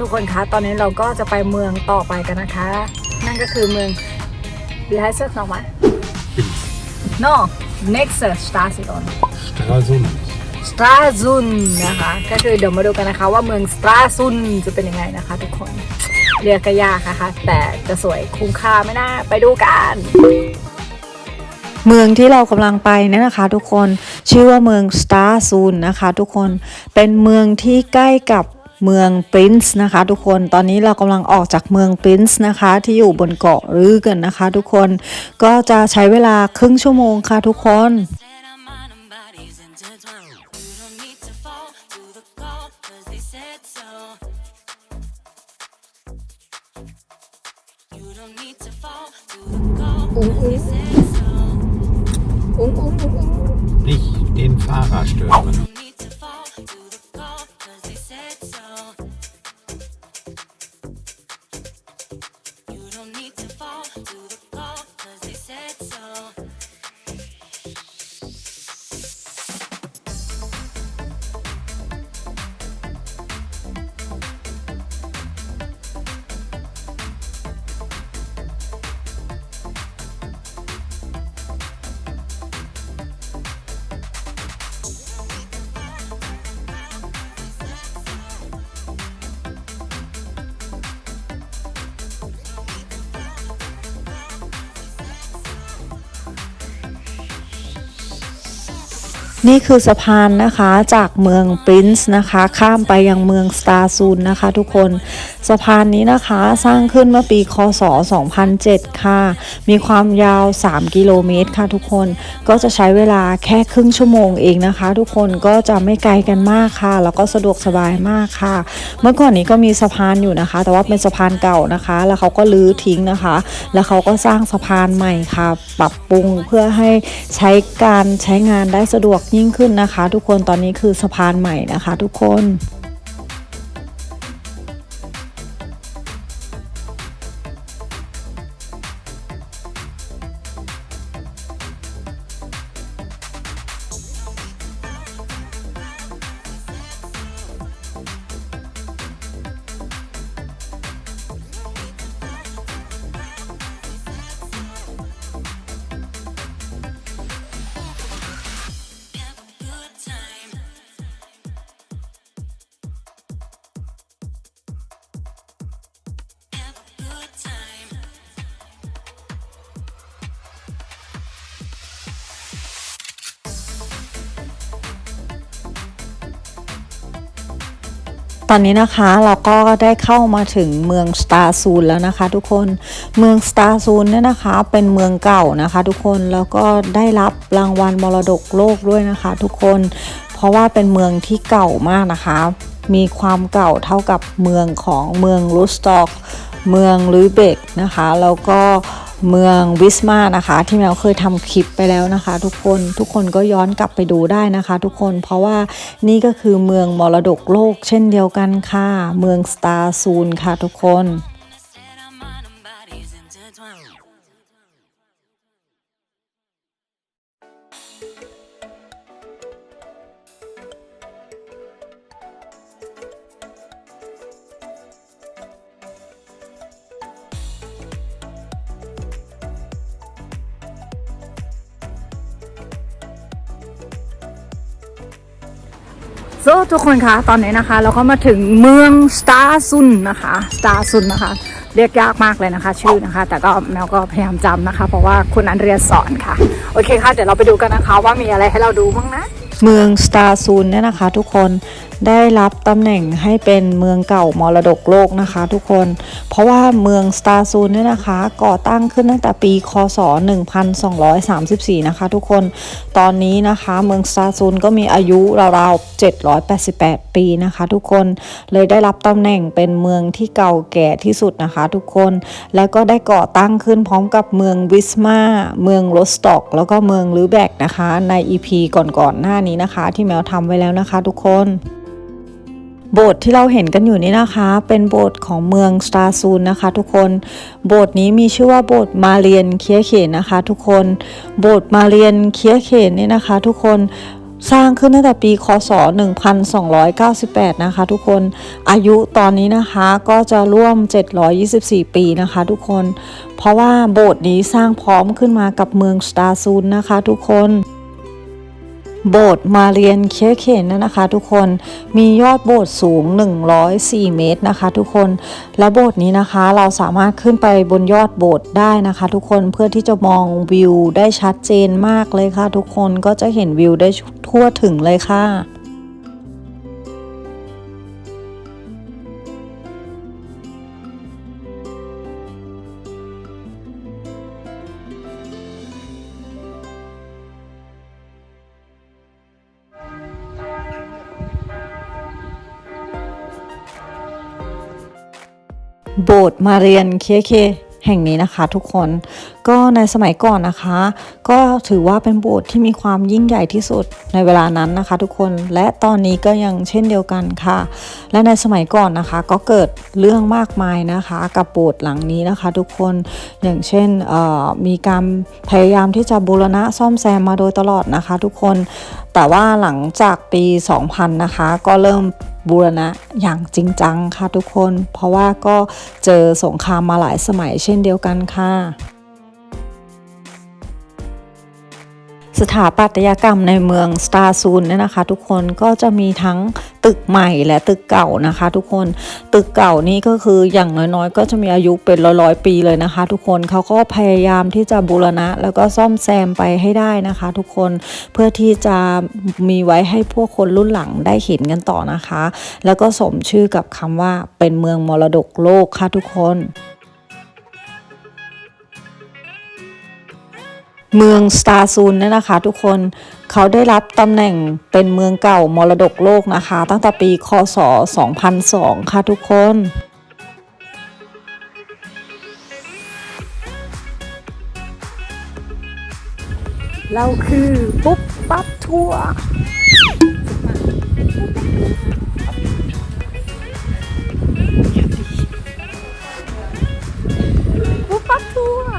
ทุกคนคะ ตอนนี้เราก็จะไปเมืองต่อไปกันนะคะ นั่นก็คือเมือง Wie heißt das nochmal? No, nächste Station. Stralsund. สตราซุนนะคะ ก็คือเดี๋ยวมาดูกันนะคะว่าเมืองสตราซุนจะเป็นยังไงนะคะทุกคน เรียกก็ยากนะคะ แต่จะสวยคุ้มค่าไหมนะไปดูกัน เมืองที่เรากำลังไปเนี่ยนะคะทุกคน ชื่อว่าเมืองสตาร์ซูนนะคะทุกคน เป็นเมืองที่ใกล้กับ เมืองปรินซ์นะคะ ทุกคนตอนนี้เรากำลังออกจากเมืองปรินซ์นะคะ ที่อยู่บนเกาะรือกันนะคะ ทุกคนก็จะใช้เวลาครึ่งชั่วโมงค่ะทุกคนอุ้งอุ้งอุ้งอุ้งอุ้ง nicht den Fahrer stören. นี่คือสะพานนะคะจากเมืองปรินซ์นะคะ ข้ามไปยังเมืองสตาร์ซูนนะคะทุกคนสะพานนี้นะคะสร้างขึ้นเมื่อปีคศ 2007 ค่ะ มีความยาว 3 กิโลเมตรค่ะทุกคนก็จะใช้เวลาแค่ครึ่งชั่วโมงเองนะคะ ทุกคนก็จะไม่ไกลกันมากค่ะ แล้วก็สะดวกสบายมากค่ะ เมื่อก่อนนี้ก็มีสะพานอยู่นะคะ แต่ว่าเป็นสะพานเก่านะคะ แล้วเขาก็ลื้อทิ้งนะคะ แล้วเขาก็สร้างสะพานใหม่ค่ะ ปรับปรุงเพื่อให้ใช้การใช้งานได้สะดวกยิ่งขึ้นนะคะ ทุกคนตอนนี้คือสะพานใหม่นะคะ ทุกคน ตอนนี้นะคะเราก็ได้เข้ามาถึงเมืองสตาร์ซูนแล้วนะคะ ทุกคนเมืองสตาร์ซูนเนี่ยนะคะ เป็นเมืองเก่านะคะ ทุกคนแล้วก็ได้รับรางวัลมรดกโลกด้วยนะคะ ทุกคนเพราะว่าเป็นเมืองที่เก่ามากนะคะ มีความเก่าเท่ากับเมืองของเมืองรูสตอกเมืองลุยเบกนะคะ แล้วก็เเมืองวิสมานะคะ ที่แมวเคยทำคลิปไปแล้วนะคะ ทุกคนทุกคนก็ย้อนกลับไปดูได้นะคะ ทุกคนเพราะว่านี่ก็คือเมืองมรดกโลกเช่นเดียวกันค่ะ เมืองสตาร์ซูนค่ะทุกคน โซทุกคนคะตอนนี้นะคะ เราก็มาถึงเมืองสตาร์ซุนนะคะสตาร์ซุนนะคะ เรียกยากมากเลยนะคะ ชื่อนะคะ แต่ก็แมวก็พยายามจำนะคะ เพราะว่าคุณอันเรียสอนค่ะ โอเคค่ะ เดี๋ยวเราไปดูกันนะคะ ว่ามีอะไรให้เราดูบ้างนะ เมืองสตาร์ซุนเนี่ยนะคะ ทุกคน ได้รับตำแหน่งให้เป็นเมืองเก่ามรดกโลกนะคะ ทุกคน เพราะว่าเมืองสตาร์ซูนเนี่ยนะคะ ก่อตั้งขึ้นตั้งแต่ปี คศ 1234 นะคะ ทุกคน ตอนนี้นะคะเมืองสตาร์ซูนก็มีอายุราวๆ 788 ปีนะคะ ทุกคน เลยได้รับตำแหน่งเป็นเมืองที่เก่าแก่ที่สุดนะคะ ทุกคน แล้วก็ได้ก่อตั้งขึ้นพร้อมกับเมืองวิสมา เมืองโรสตอก แล้วก็เมืองลือแบกนะคะ ใน EP ก่อนๆหน้านี้นะคะ ที่แมวทำไว้แล้วนะคะ ทุกคน โบสถ์ที่เราเห็นกันอยู่นี้นะคะ เป็นโบสถ์ของเมืองสตาซูนนะคะทุกคน โบสถ์นี้มีชื่อว่าโบสถ์มาเรียนเคียเขนนะคะ ทุกคน โบสถ์มาเรียนเคียเขนนี่นะคะ ทุกคนสร้างขึ้นตั้งแต่ปี คศ 1298 นะคะ ทุกคน อายุตอนนี้นะคะก็จะร่วม 724 ปีนะคะ ทุกคน เพราะว่าโบสถ์นี้สร้างพร้อมขึ้นมากับเมืองสตาซูนนะคะ ทุกคน โบสถ์มาเรียนเคเคนนะนะคะ ทุกคนมียอดโบสถ์สูง 104 เมตรนะคะ ทุกคนและโบสถ์นี้นะคะเราสามารถขึ้นไปบนยอดโบสถ์ได้นะคะ ทุกคนเพื่อที่จะมองวิวได้ชัดเจนมากเลยค่ะ ทุกคนก็จะเห็นวิวได้ทั่วถึงเลยค่ะ โบสถ์มาเรียนเคเคแห่งนี้นะคะทุกคนก็ในสมัยก่อนนะคะ ก็ถือว่าเป็นโบสถ์ที่มีความยิ่งใหญ่ที่สุดในเวลานั้นนะคะ ทุกคนและตอนนี้ก็ยังเช่นเดียวกันค่ะ และในสมัยก่อนนะคะ ก็เกิดเรื่องมากมายนะคะ กับโบสถ์หลังนี้นะคะ ทุกคนอย่างเช่นมีการพยายามที่จะบูรณะซ่อมแซมมาโดยตลอดนะคะ ทุกคนแต่ว่าหลังจากปี 2000 นะคะ ก็เริ่ม บูรณะอย่างจริงจังค่ะทุกคน เพราะว่าก็เจอสงครามมาหลายสมัยเช่นเดียวกันค่ะ สถาปัตยกรรมในเมืองสตาร์ซูนเนี่ยนะคะ ทุกคนก็จะมีทั้งตึกใหม่และตึกเก่านะคะ ทุกคนตึกเก่านี่ก็คืออย่างน้อยๆ ก็จะมีอายุเป็นร้อยๆปีเลยนะคะ ทุกคนเขาก็พยายามที่จะบูรณะ แล้วก็ซ่อมแซมไปให้ได้นะคะ ทุกคนเพื่อที่จะมีไว้ให้พวกคนรุ่นหลังได้เห็นกันต่อนะคะ แล้วก็สมชื่อกับคำว่าเป็นเมืองมรดกโลกค่ะทุกคน เมืองสตาร์ซูนเนี่ยนะคะ ทุกคนเขาได้รับตำแหน่งเป็นเมืองเก่ามรดกโลกนะคะ ตั้งแต่ปีคศ 2002 ค่ะทุกคนเราคือปุ๊บปั๊บทัวร์ปุ๊บปั๊บทัวร์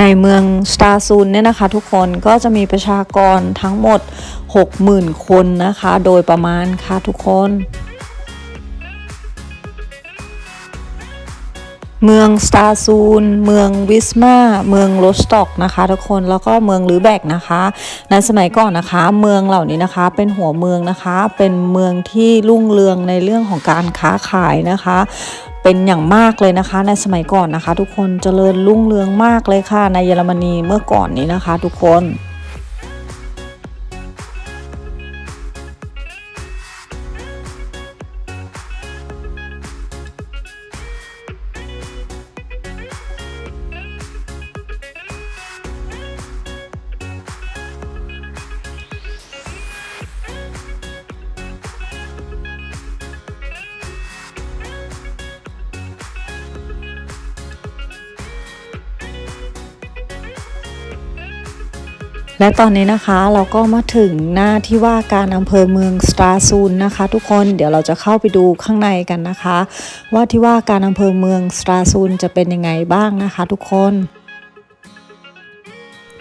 ในเมืองสตาซูนเนี่ยนะคะทุกคนก็จะมีประชากรทั้งหมด 60,000 คนนะคะ โดยประมาณค่ะทุกคน เมืองสตาซูนเมืองวิสมา เมืองโรสต็อกนะคะ ทุกคน แล้วก็เมืองลือแบกนะคะ ในสมัยก่อนนะคะ เมืองเหล่านี้นะคะ เป็นหัวเมืองนะคะ เป็นเมืองที่รุ่งเรืองในเรื่องของการค้าขายนะคะ เป็นอย่างมากเลยนะคะ ในสมัยก่อนนะคะ ทุกคน เจริญรุ่งเรืองมากเลยค่ะ ในเยอรมนีเมื่อก่อนนี้นะคะ ทุกคน และตอนนี้นะคะเราก็มาถึงหน้าที่ว่าการอำเภอเมืองสตราซูนนะคะ ทุกคนเดี๋ยวเราจะเข้าไปดูข้างในกันนะคะ ว่าที่ว่าการอำเภอเมืองสตราซูนจะเป็นยังไงบ้างนะคะ ทุกคน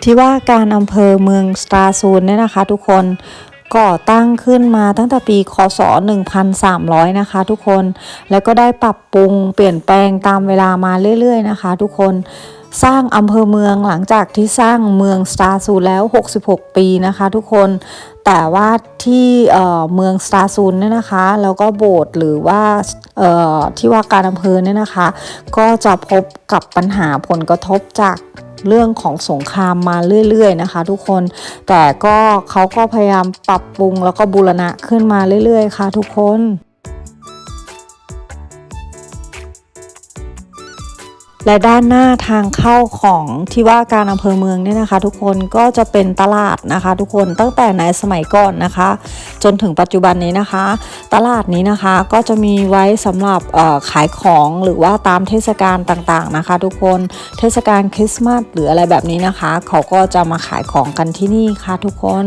ที่ว่าการอำเภอเมืองสตราซูนเนี่ยนะคะ ทุกคนก่อตั้งขึ้นมาตั้งแต่ปีคศ 1300 นะคะ ทุกคน แล้วก็ได้ปรับปรุงเปลี่ยนแปลงตามเวลามาเรื่อย ๆ นะคะ ทุกคน สร้างอำเภอเมืองหลังจากที่สร้างเมืองสตาร์ซูแล้ว 66 ปีนะคะทุกคนแต่ว่าที่เมืองสตาร์ซูนเนี่ยนะคะแล้วก็โบสถ์หรือว่าที่ว่าการอำเภอเนี่ยนะคะ ก็จะพบกับปัญหาผลกระทบจากเรื่องของสงครามมาเรื่อย ๆ นะคะ ทุกคน แต่ก็เขาก็พยายามปรับปรุงแล้วก็บูรณะขึ้นมาเรื่อย ๆ ค่ะ ทุกคน และด้านหน้าทางเข้าของที่ว่าการอำเภอเมืองเนี่ยนะคะ ทุกคนก็จะเป็นตลาดนะคะ ทุกคนตั้งแต่ในสมัยก่อนนะคะ จนถึงปัจจุบันนี้นะคะ ตลาดนี้นะคะก็จะมีไว้สำหรับขายของหรือว่าตามเทศกาลต่างๆนะคะ ทุกคนเทศกาลคริสต์มาสหรืออะไรแบบนี้นะคะ เขาก็จะมาขายของกันที่นี่ค่ะทุกคน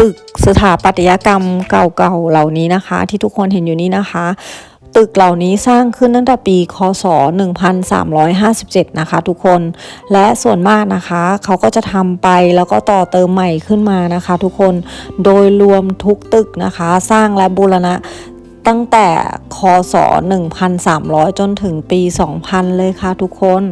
ตึกสถาปัตยกรรมเก่าๆเหล่านี้นะคะ ที่ทุกคนเห็นอยู่นี้นะคะ ตึกเหล่านี้สร้างขึ้นตั้งแต่ปีคศ 1357 นะคะ ทุกคนและส่วนมากนะคะ เขาก็จะทำไปแล้วก็ต่อเติมใหม่ขึ้นมานะคะ ทุกคนโดยรวมทุกตึกนะคะ สร้างและบูรณะตั้งแต่คศ 1300 จนถึงปี 2000 เลยค่ะทุกคน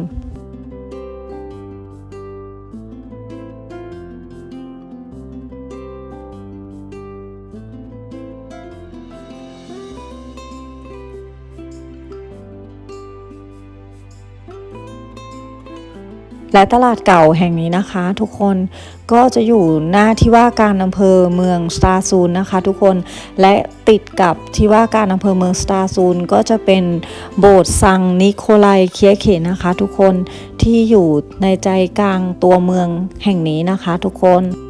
และตลาดเก่าแห่งนี้นะคะ ทุกคนก็จะอยู่หน้าที่ว่าการอำเภอเมืองสตาร์ซูนนะคะ ทุกคนและติดกับที่ว่าการอำเภอเมืองสตาร์ซูนก็จะเป็นโบสถ์ซังนิโคลายเคียเขนะคะ ทุกคนที่อยู่ในใจกลางตัวเมืองแห่งนี้นะคะ ทุกคน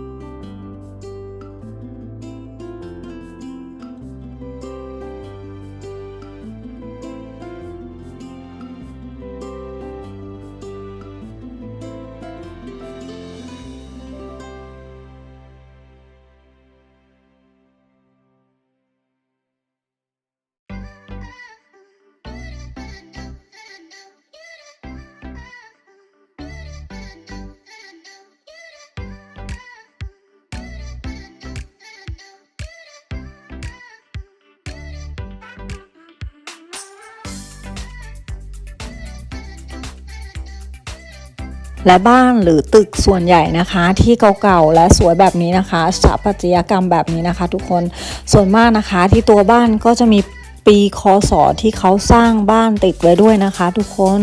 และบ้านหรือตึกส่วนใหญ่นะคะ ที่เก่าๆและสวยแบบนี้นะคะสถาปัตยกรรมแบบนี้นะคะ ทุกคนส่วนมากนะคะที่ตัวบ้านก็จะมีปีคศที่เขาสร้างบ้านติดไว้ด้วยนะคะ ทุกคน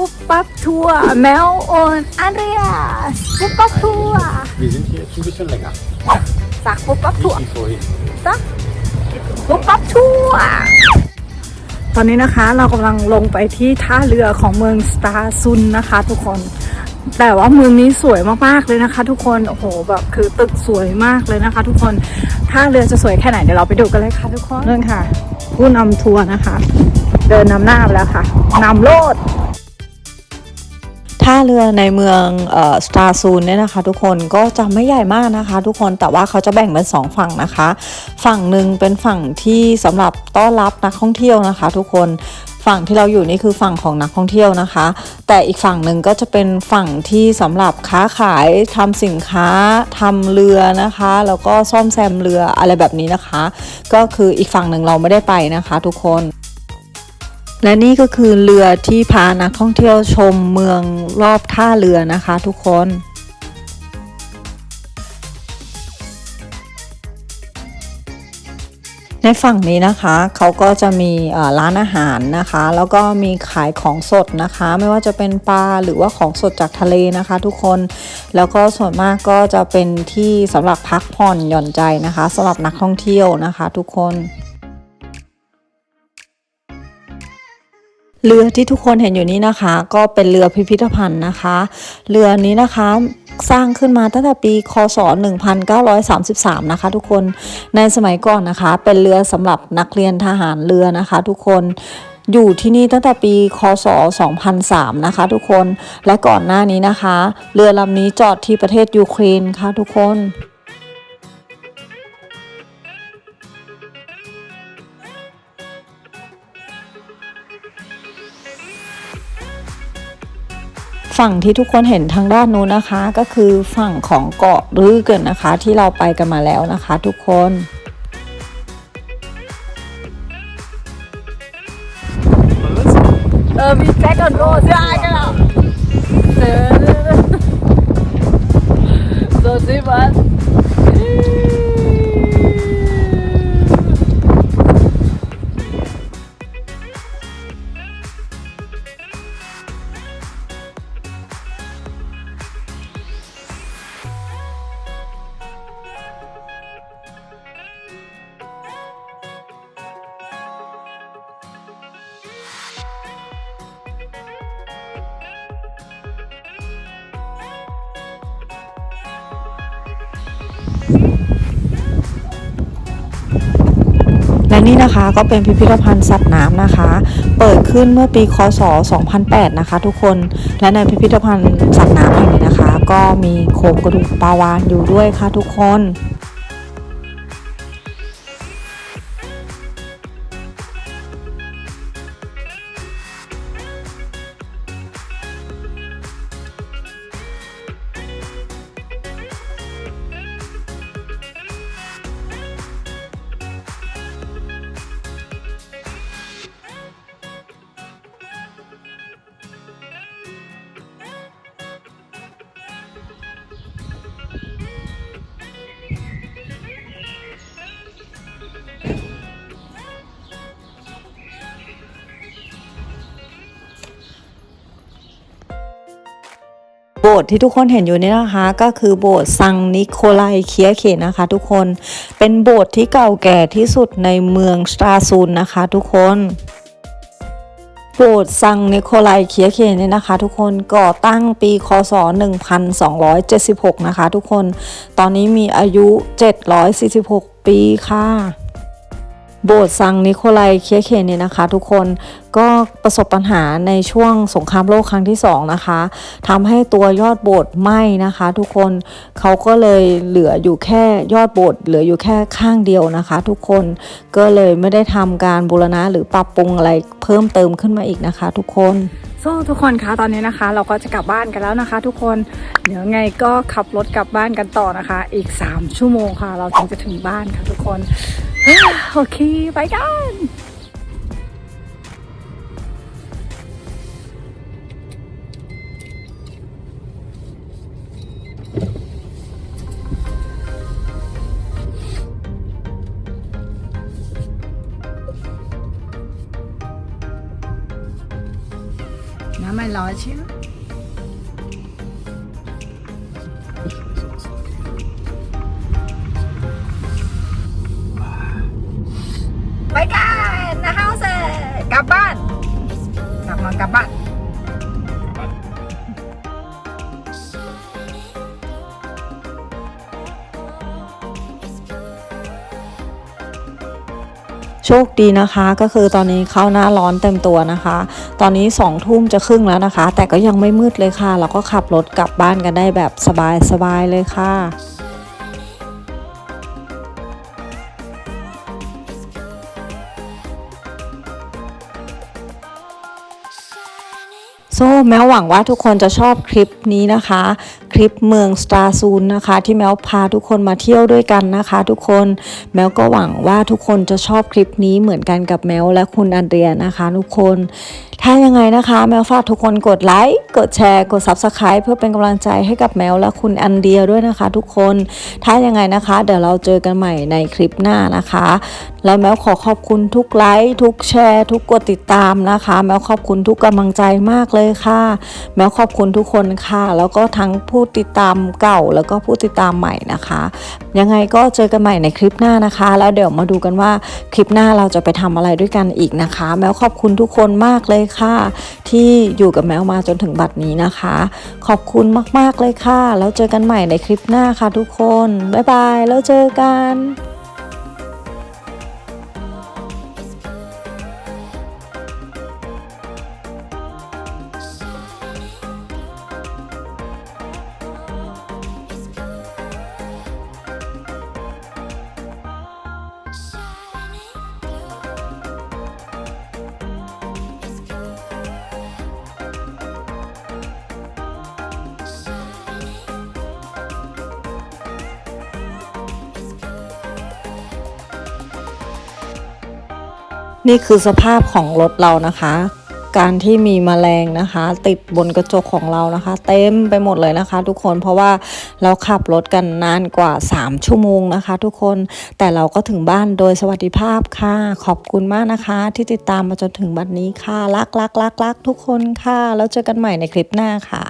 ปุ๊บปั๊บทัวร์แมวโอนอันเรียสปุ๊บปั๊บทัวร์ Wir sind hier jetzt ein bisschen länger. สักปุ๊บปั๊บทัวร์ Wie vorhin. สักปุ๊บปั๊บทัวร์ตอนนี้นะคะเรากำลังลงไปที่ท่าเรือของเมืองสตาร์ซุนนะคะ ทุกคน แต่ว่าเมืองนี้สวยมากๆเลยนะคะ ทุกคน โอ้โหแบบคือตึกสวยมากเลยนะคะ ทุกคน ท่าเรือจะสวยแค่ไหนเดี๋ยวเราไปดูกันเลยค่ะทุกคนนั่นค่ะ ผู้นำทัวร์นะคะ เดินนำหน้าไปแล้วค่ะนำโลด ท่าเรือในเมืองสตาร์ซูนเนี่ยนะคะทุกคนก็จะไม่ใหญ่มากนะคะ ทุกคนแต่ว่าเขาจะแบ่งเป็นสองฝั่งนะคะ ฝั่งหนึ่งเป็นฝั่งที่สำหรับต้อนรับนักท่องเที่ยวนะคะ ทุกคนฝั่งที่เราอยู่นี่คือฝั่งของนักท่องเที่ยวนะคะ แต่อีกฝั่งหนึ่งก็จะเป็นฝั่งที่สำหรับค้าขายทำสินค้าทำเรือนะคะ แล้วก็ซ่อมแซมเรืออะไรแบบนี้นะคะ ก็คืออีกฝั่งหนึ่งเราไม่ได้ไปนะคะ ทุกคน และนี่ก็คือเรือที่พานักท่องเที่ยวชมเมืองรอบท่าเรือนะคะทุกคนในฝั่งนี้นะคะเขาก็จะมีร้านอาหารนะคะ แล้วก็มีขายของสดนะคะ ไม่ว่าจะเป็นปลาหรือว่าของสดจากทะเลนะคะ ทุกคนแล้วก็ส่วนมากก็จะเป็นที่สำหรับพักผ่อนหย่อนใจนะคะสำหรับนักท่องเที่ยวนะคะ ทุกคน เรือที่ทุกคนเห็นอยู่นี้นะคะ ก็เป็นเรือพิพิธภัณฑ์นะคะ เรือนี้นะคะสร้างขึ้นมาตั้งแต่ปี คศ 1933 นะคะ ทุกคน ในสมัยก่อนนะคะ เป็นเรือสำหรับนักเรียนทหารเรือนะคะ ทุกคน อยู่ที่นี่ตั้งแต่ปี คศ 2003 นะคะ ทุกคน และก่อนหน้านี้นะคะ เรือลำนี้จอดที่ประเทศยูเครนค่ะทุกคน ฝั่งที่ทุกคนเห็นทางด้านนู้นนะคะ ก็คือฝั่งของเกาะรื้อเกินนะคะ ที่เราไปกันมาแล้วนะคะ ทุกคนเออมีแจ็คกับโรสได้กันแล้วเออโซซิบัส นี่นะคะก็เป็นพิพิธภัณฑ์สัตว์น้ำนะคะ เปิดขึ้นเมื่อปีคศ 2008 นะคะ ทุกคนและในพิพิธภัณฑ์สัตว์น้ำแห่งนี้นะคะ ก็มีโครงกระดูกปลาวานอยู่ด้วยค่ะทุกคน บสถ์ที่ทุกคนเห็นอยู่นี่นะคะ ก็คือโบสถ์ซังนิโคลายเคียเขนะคะ ทุกคนเป็นโบสถ์ที่เก่าแก่ที่สุดในเมืองสตราซูนนะคะ ทุกคนโบสถ์ซังนิโคลายเคียเขเนี่ยนะคะ ทุกคนก่อตั้งปีคศ 1276 นะคะ ทุกคนตอนนี้มีอายุ 746 ปีค่ะ โบสถ์ซังนิโคลายเคียเคนเนี่ยนะคะ ทุกคนก็ประสบปัญหาในช่วงสงครามโลกครั้งที่สองนะคะทำให้ตัวยอดโบสถ์ไหม้นะคะ ทุกคนเขาก็เลยเหลืออยู่แค่ยอดโบสถ์เหลืออยู่แค่ข้างเดียวนะคะ ทุกคนก็เลยไม่ได้ทำการบูรณะหรือปรับปรุงอะไรเพิ่มเติมขึ้นมาอีกนะคะ ทุกคน โซ่ทุกคนคะตอนนี้นะคะ เราก็จะกลับบ้านกันแล้วนะคะ ทุกคนเดี๋ยวไงก็ขับรถกลับบ้านกันต่อนะคะ อีก 3 ชั่วโมงค่ะ เราถึงจะถึงบ้านค่ะทุกคนโอเคไปกัน น้ำมันร้อนใช่ไห โชคดีนะคะ ก็คือตอนนี้เข้าหน้าร้อนเต็มตัวนะคะ ตอนนี้สองทุ่มจะครึ่งแล้วนะคะ แต่ก็ยังไม่มืดเลยค่ะ เราก็ขับรถกลับบ้านกันได้แบบสบายๆเลยค่ะ โซ่แมวหวังว่าทุกคนจะชอบคลิปนี้นะคะ คลิปเมืองสตาร์ซูนนะคะ ที่แมวพาทุกคนมาเที่ยวด้วยกันนะคะ ทุกคนแมวก็หวังว่าทุกคนจะชอบคลิปนี้เหมือนกันกับแมวและคุณอันเดียนะคะ ทุกคน ถ้ายังไงนะคะ แมวฝากทุกคนกดไลค์กดแชร์ กด Subscribe เพื่อเป็นกำลังใจให้กับแมวและคุณอันเดียด้วยนะคะ ทุกคนถ้ายังไงนะคะ เดี๋ยวเราเจอกันใหม่ในคลิปหน้านะคะ แล้วแมวขอขอบคุณทุกไลค์ทุกแชร์ ทุกกดติดตามนะคะ แมวขอบคุณทุกกำลังใจมากเลยค่ะ แมวขอบคุณทุกคนค่ะ แล้วก็ทั้งผู้ติดตามเก่าแล้วก็ผู้ติดตามใหม่นะคะ ยังไงก็เจอกันใหม่ในคลิปหน้านะคะ แล้วเดี๋ยวมาดูกันว่าคลิปหน้าเราจะไปทำอะไรด้วยกันอีกนะคะ แมวขอบคุณทุกคนมากเลยค่ะ ที่อยู่กับแมวมาจนถึงบัดนี้นะคะ ขอบคุณมากๆเลยค่ะ แล้วเจอกันใหม่ในคลิปหน้าค่ะทุกคนบ๊ายบายแล้วเจอกัน นี่คือสภาพของรถเรานะคะ การที่มีแมลงนะคะ ติดบนกระจกของเรานะคะ เต็มไปหมดเลยนะคะ ทุกคนเพราะว่าเราขับรถกันนานกว่า 3 ชั่วโมงนะคะ ทุกคนแต่เราก็ถึงบ้านโดยสวัสดิภาพค่ะ ขอบคุณมากนะคะ ที่ติดตามมาจนถึงบัดนี้ค่ะรักรักรักรักทุกคนค่ะ แล้วเจอกันใหม่ในคลิปหน้าค่ะ